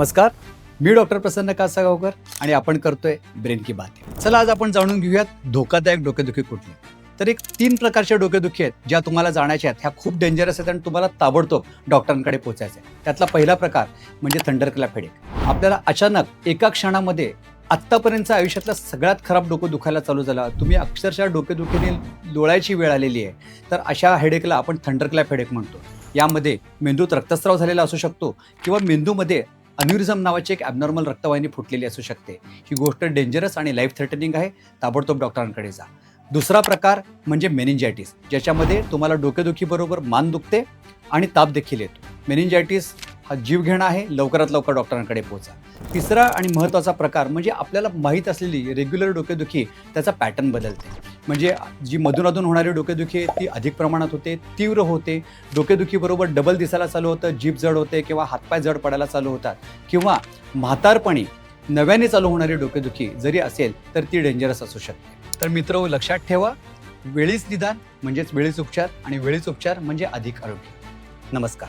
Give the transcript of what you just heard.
नमस्कार. मी डॉक्टर प्रसन्न कासागावकर आणि आपण करतोय ब्रेन की बात. चला आज आपण जाणून घेऊयात धोकादायक डोकेदुखी कुठली. तर एक तीन प्रकारच्या डोकेदुखी आहेत ज्या तुम्हाला जाण्याच्या आहेत ह्या खूप डेंजरस आहेत आणि तुम्हाला ताबडतोब डॉक्टरांकडे पोचायचं आहे त्यातला पहिला प्रकार म्हणजे थंडर हेडेक आपल्याला अचानक एका क्षणामध्ये आत्तापर्यंत आयुष्यातला सगळ्यात खराब डोकं दुखायला चालू झाला. तुम्ही अक्षरशः डोकेदुखीने लोळायची वेळ आलेली आहे. तर अशा हेडेकला आपण थंडरक्लॅप हेडेक म्हणतो. यामध्ये मेंदूत रक्तस्राव झालेला असू शकतो किंवा मेंदूमध्ये अन्युरिझम नावाची एक ॲबनॉर्मल रक्तवाहिनी फुटलेली असू शकते. ही गोष्ट डेंजरस आणि लाईफ थ्रेटनिंग आहे. ताबडतोब डॉक्टरांकडे जा. दुसरा प्रकार म्हणजे मेनिंजायटिस ज्याच्यामध्ये तुम्हाला डोकेदुखीबरोबर मान दुखते आणि ताप देखील येतो. मेनिंजायटिस हा जीवघेणा आहे. लवकरात लवकर डॉक्टरांकडे पोहोचा. तिसरा आणि महत्त्वाचा प्रकार म्हणजे आपल्याला माहीत असलेली रेग्युलर डोकेदुखी त्याचा पॅटर्न बदलते. म्हणजे जी मधून होणारी डोकेदुखी आहे ती अधिक प्रमाणात होते तीव्र होते. डोकेदुखीबरोबर डबल दिसायला चालू होतं जीभ जड होते किंवा हातपाय जड पडायला चालू होतात. किंवा म्हातारपणी नव्याने चालू होणारी डोकेदुखी जरी असेल तर ती डेंजरस असू शकते. तर मित्र लक्षात ठेवा वेळीच निदान म्हणजेच वेळीच उपचार आणि वेळीच उपचार म्हणजे अधिक आरोग्य. नमस्कार.